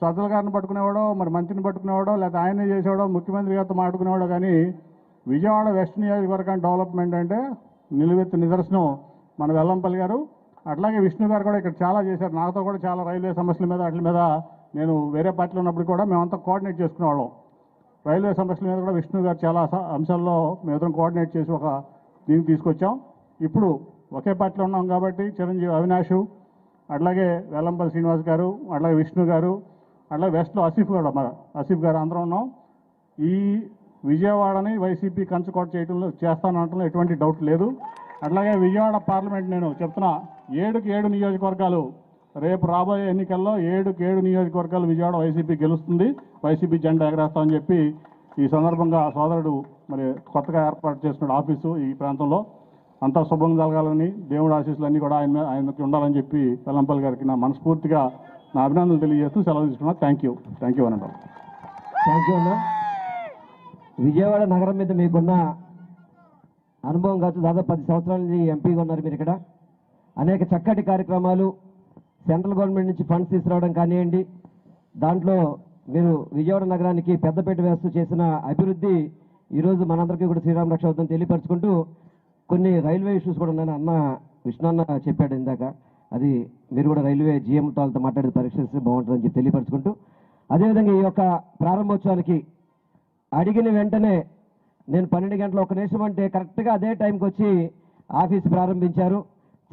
సజ్జల గారిని పట్టుకునేవాడో మరి మంత్రిని పట్టుకునేవాడో లేదా ఆయనే చేసేవాడో ముఖ్యమంత్రి గారితో మాట్లాడుకునేవాడో కానీ విజయవాడ వెస్ట్ నియోజకవర్గం డెవలప్మెంట్ అంటే నిలువెత్తు నిదర్శనం మన వెల్లంపల్లి గారు. అట్లాగే విష్ణు గారు కూడా ఇక్కడ చాలా చేశారు. నాతో కూడా చాలా రైల్వే సమస్యల మీద వాటి మీద నేను వేరే పార్టీలో ఉన్నప్పుడు కూడా మేమంతా కోఆర్డినేట్ చేసుకునేవాళ్ళం. రైల్వే సమస్యల మీద కూడా విష్ణు గారు చాలా అంశాల్లో మేమిద్దరం కోఆర్డినేట్ చేసి ఒక దీనికి తీసుకొచ్చాం. ఇప్పుడు ఒకే పార్టీలో ఉన్నాం కాబట్టి చిరంజీవి అవినాష్ అట్లాగే వెల్లంపల్లి శ్రీనివాస్ గారు అట్లాగే విష్ణు గారు అట్లా వెస్ట్లో ఆసిఫ్ గారు మన ఆసిఫ్ గారు అందరం ఉన్నాం. ఈ విజయవాడని వైసీపీ కంచుకోట చేయడంలో చేస్తానంటంలో ఎటువంటి డౌట్ లేదు. అట్లాగే విజయవాడ పార్లమెంట్ నేను చెప్తున్నా ఏడుకి ఏడు నియోజకవర్గాలు రేపు రాబోయే ఎన్నికల్లో ఏడుకి ఏడు నియోజకవర్గాలు విజయవాడ వైసీపీ గెలుస్తుంది. వైసీపీ జెండా ఎగరేస్తామని చెప్పి ఈ సందర్భంగా సోదరుడు మరి కొత్తగా ఏర్పాటు చేస్తున్న ఆఫీసు ఈ ప్రాంతంలో. అంతా శుభం జరగాలని దేవుడు ఆశీస్సులు అన్నీ కూడా ఆయన ఆయనకి ఉండాలని చెప్పి వెల్లంపల్లి గారికి నా మనస్ఫూర్తిగా నా అభినందనలు తెలియజేస్తూ సెలవు తీసుకున్నా. థ్యాంక్ యూ థ్యాంక్ యూ అనండి థ్యాంక్ యూ అన్న. విజయవాడ నగరం మీద మీకున్న అనుభవం కాదు దాదాపు పది సంవత్సరాల నుంచి ఎంపీగా ఉన్నారు మీరు ఇక్కడ. అనేక చక్కటి కార్యక్రమాలు సెంట్రల్ గవర్నమెంట్ నుంచి ఫండ్స్ తీసుకురావడం కానివ్వండి దాంట్లో మీరు విజయవాడ నగరానికి పెద్దపేట వేస్తూ చేసిన అభివృద్ధి ఈరోజు మనందరికీ కూడా శ్రీరామ రక్ష అవుతుందని తెలియపరచుకుంటూ కొన్ని రైల్వే ఇష్యూస్ కూడా ఉన్నాయని అన్న విష్ణు అన్న చెప్పాడు ఇందాక. అది మీరు కూడా రైల్వే జీఎం వాళ్ళతో మాట్లాడి పరీక్షిస్తే బాగుంటుందని చెప్పి తెలియపరచుకుంటూ అదేవిధంగా ఈ యొక్క ప్రారంభోత్సవానికి అడిగిన వెంటనే నేను పన్నెండు గంటల ఒక నిమిషం అంటే కరెక్ట్గా అదే టైంకి వచ్చి ఆఫీస్ ప్రారంభించారు.